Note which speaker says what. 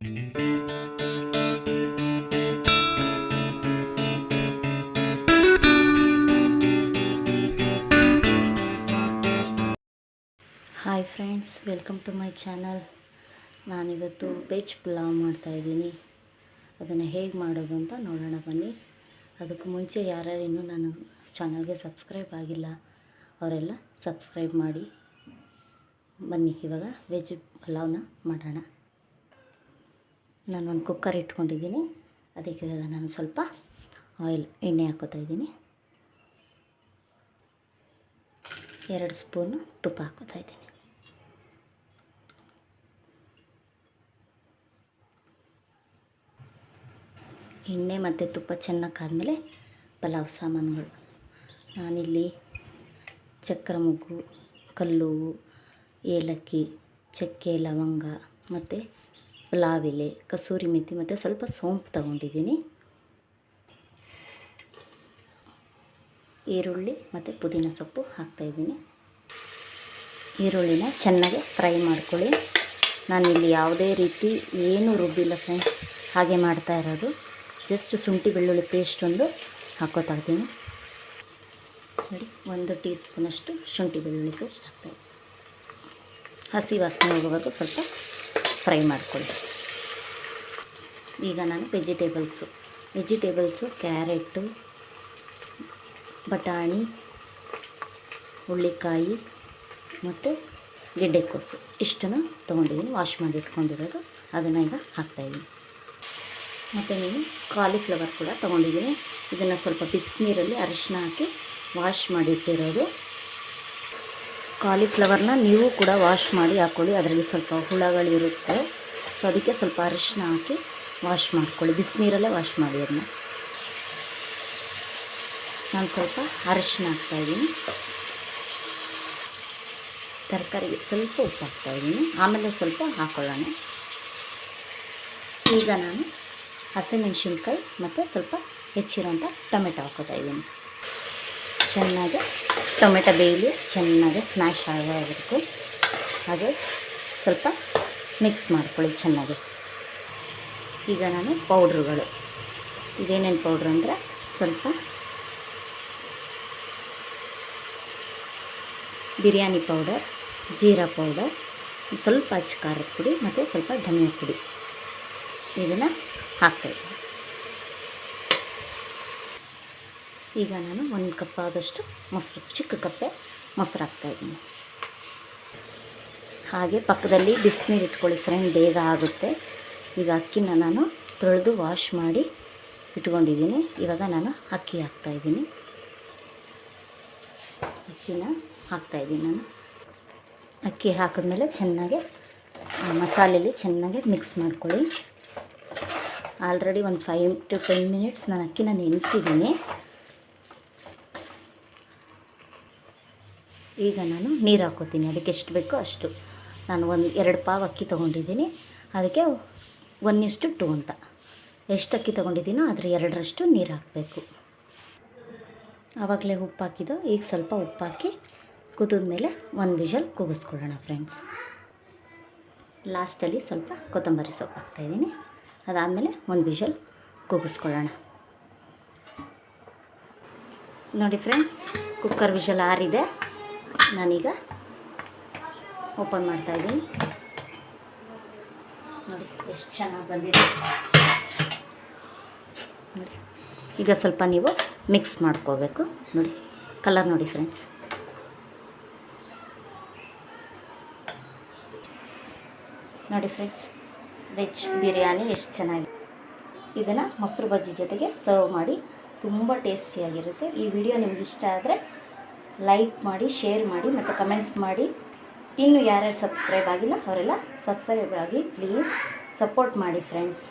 Speaker 1: Hi friends welcome to my channel ನಾನಿವತ್ತು veg pulao ಮಾಡ್ತಾಯಿದ್ದೀನಿ ಅದನ್ನು ಹೇಗೆ ಮಾಡೋದು ಅಂತ ನೋಡೋಣ ಬನ್ನಿ. ಅದಕ್ಕೆ ಮುಂಚೆ ಯಾರ್ಯಾರು ಇನ್ನೂ ನಾನು ಚಾನಲ್ಗೆ ಸಬ್ಸ್ಕ್ರೈಬ್ ಆಗಿಲ್ಲ, ಅವರೆಲ್ಲ ಸಬ್ಸ್ಕ್ರೈಬ್ ಮಾಡಿ. ಬನ್ನಿ, ಇವಾಗ ವೆಜ್ ಪಲಾವ್ನ ಮಾಡೋಣ. ನಾನು ಒಂದು ಕುಕ್ಕರ್ ಇಟ್ಕೊಂಡಿದ್ದೀನಿ. ಅದಕ್ಕೆ ಇವಾಗ ನಾನು ಸ್ವಲ್ಪ ಆಯಿಲ್ ಎಣ್ಣೆ ಹಾಕೋತಾ ಇದ್ದೀನಿ. ಎರಡು ಸ್ಪೂನು ತುಪ್ಪ ಹಾಕೋತಾ ಇದ್ದೀನಿ. ಎಣ್ಣೆ ಮತ್ತು ತುಪ್ಪ ಚೆನ್ನಾಗಿ ಕಾದಮೇಲೆ ಪಲಾವ್ ಸಾಮಾನುಗಳು. ನಾನಿಲ್ಲಿ ಚಕ್ರ ಮೊಗ್ಗು ಕಲ್ಲು ಏಲಕ್ಕಿ, ಚಕ್ಕೆ, ಲವಂಗ ಮತ್ತು ಪಲಾವ್ ಎಲೆ ಕಸೂರಿ ಮೆಥಿ ಮತ್ತು ಸ್ವಲ್ಪ ಸೋಂಪು ತಗೊಂಡಿದ್ದೀನಿ. ಈರುಳ್ಳಿ ಮತ್ತು ಪುದೀನ ಸೊಪ್ಪು ಹಾಕ್ತಾಯಿದ್ದೀನಿ ಈರುಳ್ಳಿನ ಚೆನ್ನಾಗಿ ಫ್ರೈ ಮಾಡ್ಕೊಳ್ಳಿ. ನಾನಿಲ್ಲಿ ಯಾವುದೇ ರೀತಿ ಏನೂ ರುಬ್ಬಿಲ್ಲ ಫ್ರೆಂಡ್ಸ್, ಹಾಗೆ ಮಾಡ್ತಾ ಇರೋದು. ಜಸ್ಟ್ ಶುಂಠಿ ಬೆಳ್ಳುಳ್ಳಿ ಪೇಸ್ಟ್ ಒಂದು ಹಾಕೋತಾ ಇದ್ದೀನಿ. ನೋಡಿ, ಒಂದು ಟೀ ಸ್ಪೂನಷ್ಟು ಶುಂಠಿ ಬೆಳ್ಳುಳ್ಳಿ ಪೇಸ್ಟ್ ಹಾಕ್ತಾಯಿದ್ದೀನಿ ಹಸಿ ವಾಸನೆ ಹೋಗೋವರೆಗೂ ಸ್ವಲ್ಪ ಫ್ರೈ ಮಾಡ್ಕೊಳ್ಳಿ. ಈಗ ನಾನು ವೆಜಿಟೇಬಲ್ಸು. ವೆಜಿಟೇಬಲ್ಸು, ಕ್ಯಾರೆಟು, ಬಟಾಣಿ ಹುಳ್ಳಿಕಾಯಿ ಮತ್ತು ಗೆಡ್ಡೆಕೋಸು. ಇಷ್ಟನ್ನು ತೊಗೊಂಡಿದ್ದೀನಿ ವಾಶ್ ಮಾಡಿ ಇಟ್ಕೊಂಡಿರೋದು. ಅದನ್ನು ಈಗ ಹಾಕ್ತಾಯಿದ್ದೀನಿ ಮತ್ತು ನೀನು ಕಾಲಿಫ್ಲವರ್ ಕೂಡ ತೊಗೊಂಡಿದ್ದೀನಿ ಇದನ್ನು ಸ್ವಲ್ಪ ಬಿಸಿನೀರಲ್ಲಿ ಅರಿಶಿನ ಹಾಕಿ ವಾಶ್ ಮಾಡಿಟ್ಟಿರೋದು ಕಾಲಿಫ್ಲವರ್ನ ನೀವು ಕೂಡ ವಾಶ್ ಮಾಡಿ ಹಾಕ್ಕೊಳ್ಳಿ ಅದರಲ್ಲಿ ಸ್ವಲ್ಪ ಹುಳಗಳಿರುತ್ತೆ. ಸೊ ಅದಕ್ಕೆ ಸ್ವಲ್ಪ ಅರಿಶಿನ ಹಾಕಿ ವಾಶ್ ಮಾಡ್ಕೊಳ್ಳಿ. ಬಿಸಿನೀರಲ್ಲೇ ವಾಶ್ ಮಾಡಿ ಅದನ್ನ. ನಾನು ಸ್ವಲ್ಪ ಅರಿಶಿನ ಹಾಕ್ತಾಯಿದ್ದೀನಿ ತರಕಾರಿಗೆ ಸ್ವಲ್ಪ ಉಪ್ಪು ಹಾಕ್ತಾಯಿದ್ದೀನಿ ಆಮೇಲೆ ಸ್ವಲ್ಪ ಹಾಕ್ಕೊಳ್ಳೋಣ ಈಗ ನಾನು ಹಸಿಮೆಣ್ಸಿನ್ಕಾಯಿ ಮತ್ತು ಸ್ವಲ್ಪ ಹೆಚ್ಚಿರೋಂಥ ಟೊಮೆಟೊ ಹಾಕೋತಾ ಇದ್ದೀನಿ. ಚೆನ್ನಾಗಿ ಟೊಮೆಟೊ ಬೇಯಲಿ ಚೆನ್ನಾಗಿ ಸ್ಮ್ಯಾಶ್ ಆಗಬೇಕು ಹಾಗೆ ಸ್ವಲ್ಪ ಮಿಕ್ಸ್ ಮಾಡ್ಕೊಳ್ಳಿ ಚೆನ್ನಾಗಿ. ಈಗ ನಾನು ಪೌಡ್ರುಗಳು. ಇದೇನೇನು ಪೌಡ್ರ್ ಅಂದರೆ ಸ್ವಲ್ಪ ಬಿರಿಯಾನಿ ಪೌಡರ್, ಜೀರಾ ಪೌಡರ್, ಸ್ವಲ್ಪ ಅಚ್ಚ ಖಾರದ ಪುಡಿ ಮತ್ತು ಸ್ವಲ್ಪ ಧನಿಯಾ ಪುಡಿ. ಇದನ್ನು ಹಾಕ್ತಾಯಿದ್ದೀನಿ ಈಗ ನಾನು ಒಂದು ಕಪ್ ಆದಷ್ಟು ಮೊಸರು, ಚಿಕ್ಕ ಕಪ್ಪೆ ಮೊಸರು ಹಾಕ್ತಾಯಿದ್ದೀನಿ ಹಾಗೆ ಪಕ್ಕದಲ್ಲಿ ಬಿಸಿನೀರು ಇಟ್ಕೊಳ್ಳಿ ಫ್ರೆಂಡ್ ಬೇಗ ಆಗುತ್ತೆ. ಈಗ ಅಕ್ಕಿನ ನಾನು ತೊಳೆದು ವಾಶ್ ಮಾಡಿ ಇಟ್ಕೊಂಡಿದ್ದೀನಿ. ಇವಾಗ ನಾನು ಅಕ್ಕಿ ಹಾಕ್ತಾಯಿದ್ದೀನಿ ಅಕ್ಕಿನ ಹಾಕ್ತಾಯಿದ್ದೀನಿ ನಾನು. ಅಕ್ಕಿ ಹಾಕಿದ್ಮೇಲೆ ಚೆನ್ನಾಗಿ ಮಸಾಲೆಯಲ್ಲಿ ಚೆನ್ನಾಗಿ ಮಿಕ್ಸ್ ಮಾಡ್ಕೊಳ್ಳಿ. ಆಲ್ರೆಡಿ ಒಂದು ಫೈವ್ ಟು ಟೆನ್ ಮಿನಿಟ್ಸ್ ನಾನು ಅಕ್ಕಿನ ನೆನೆಸಿದ್ದೀನಿ. ಈಗ ನಾನು ನೀರು ಹಾಕೋತೀನಿ. ಅದಕ್ಕೆ ಎಷ್ಟು ಬೇಕೋ ಅಷ್ಟು. ನಾನು ಒಂದು ಎರಡು ಪಾವು ಅಕ್ಕಿ ತೊಗೊಂಡಿದ್ದೀನಿ. ಅದಕ್ಕೆ ಒನ್ ಇಷ್ಟು ಟು ಅಂತ. ಎಷ್ಟು ಅಕ್ಕಿ ತೊಗೊಂಡಿದ್ದೀನೋ ಅದರ ಎರಡರಷ್ಟು ನೀರು ಹಾಕಬೇಕು. ಆವಾಗಲೇ ಉಪ್ಪು ಹಾಕಿದ್ದು. ಈಗ ಸ್ವಲ್ಪ ಉಪ್ಪು ಹಾಕಿ ಕುದಿದ ಮೇಲೆ ಒಂದು ವಿಷಲ್ ಕೂಗಿಸ್ಕೊಳ್ಳೋಣ ಫ್ರೆಂಡ್ಸ್ ಲಾಸ್ಟಲ್ಲಿ ಸ್ವಲ್ಪ ಕೊತ್ತಂಬರಿ ಸೊಪ್ಪು ಹಾಕ್ತಾಯಿದ್ದೀನಿ ಅದಾದಮೇಲೆ ಒಂದು ವಿಷಲ್ ಕೂಗಿಸ್ಕೊಳ್ಳೋಣ ನೋಡಿ ಫ್ರೆಂಡ್ಸ್ ಕುಕ್ಕರ್ ವಿಷಲ್ ಆರಿದೆ. ನಾನೀಗ ಓಪನ್ ಮಾಡ್ತಾ ಇದ್ದೀನಿ. ನೋಡಿ, ಎಷ್ಟು ಚೆನ್ನಾಗಿ ಬಂದಿದೆ. ನೋಡಿ, ಈಗ ಸ್ವಲ್ಪ ನೀವು ಮಿಕ್ಸ್ ಮಾಡ್ಕೋಬೇಕು. ನೋಡಿ, ಕಲರ್ ನೋಡಿ ಫ್ರೆಂಡ್ಸ್. ನೋಡಿ ಫ್ರೆಂಡ್ಸ್, ವೆಜ್ ಬಿರಿಯಾನಿ ಎಷ್ಟು ಚೆನ್ನಾಗಿ. ಇದನ್ನು ಮೊಸರು ಬಜ್ಜಿ ಜೊತೆಗೆ ಸರ್ವ್ ಮಾಡಿ ತುಂಬ ಟೇಸ್ಟಿಯಾಗಿರುತ್ತೆ. ಈ ವಿಡಿಯೋ ನಿಮ್ಗೆ ಇಷ್ಟ ಆದರೆ ಲೈಕ್ ಮಾಡಿ ಶೇರ್ ಮಾಡಿ ಮತ್ತು ಕಮೆಂಟ್ಸ್ ಮಾಡಿ. ಇನ್ನು ಯಾರ್ಯಾರು ಸಬ್ಸ್ಕ್ರೈಬ್ ಆಗಿಲ್ಲ, ಅವರೆಲ್ಲ ಸಬ್ಸ್ಕ್ರೈಬ್ ಆಗಿ ಪ್ಲೀಸ್ ಸಪೋರ್ಟ್ ಮಾಡಿ ಫ್ರೆಂಡ್ಸ್